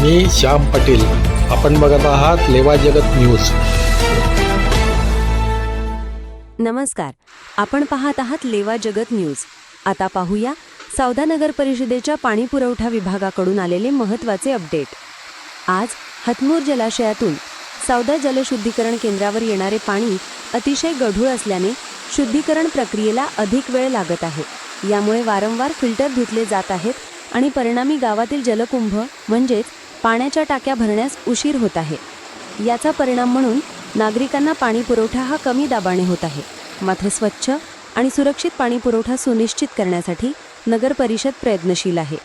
मी श्याम पाटील. आपण बघत आहात लेवा जगत न्यूज. नमस्कार. आपण पाहत आहात लेवा जगत न्यूज. आता पाहूया सौदा नगर परिषदेच्या पाणी पुरवठा विभागाकडून आलेले महत्त्वाचे अपडेट. आज हतमूर जलाशयातून सौदा जलशुद्धीकरण केंद्रावर येणारे पाणी अतिशय गढूळ असल्याने शुद्धीकरण प्रक्रियेला अधिक वेळ लागत आहे. यामुळे वारंवार फिल्टर धुतले जात आहेत आणि परिणामी गावातील जलकुंभ म्हणजेच पाण्याच्या टाक्या भरण्यास उशीर होत आहे. याचा परिणाम म्हणून नागरिकांना पाणी पुरवठा हा कमी दाबाने होत आहे. मात्र स्वच्छ आणि सुरक्षित पाणी पुरवठा सुनिश्चित करण्यासाठी नगर परिषद प्रयत्नशील आहे.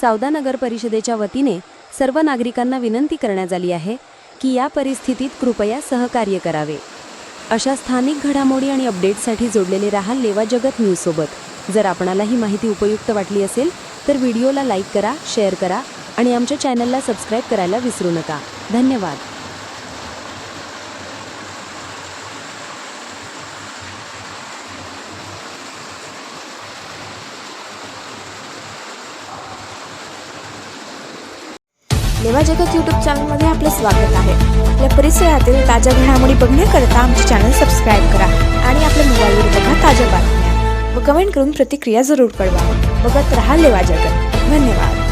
सावदा नगर परिषदेच्या वतीने सर्व नागरिकांना विनंती करण्यात आली आहे की या परिस्थितीत कृपया सहकार्य करावे. अशा स्थानिक घडामोडी आणि अपडेट्ससाठी जोडलेले राहा लेवा जगत न्यूजसोबत. जर आपणाला ही माहिती उपयुक्त वाटली असेल तर व्हिडिओला लाईक करा शेअर करा आणि आमच्या चॅनलला सबस्क्राईब करायला विसरू नका. धन्यवाद. लेवा जगत यूट्यूब चॅनलमध्ये आपलं स्वागत आहे. आपल्या परिसरातील ताज्या घडामोडी बघण्याकरता आमचे चॅनल सबस्क्राईब करा आणि आपल्या मोबाईलवर बघा ताज्या बातम्या. व कमेंट करून प्रतिक्रिया जरूर कळवा. बघत राहा लेवा जगत. धन्यवाद.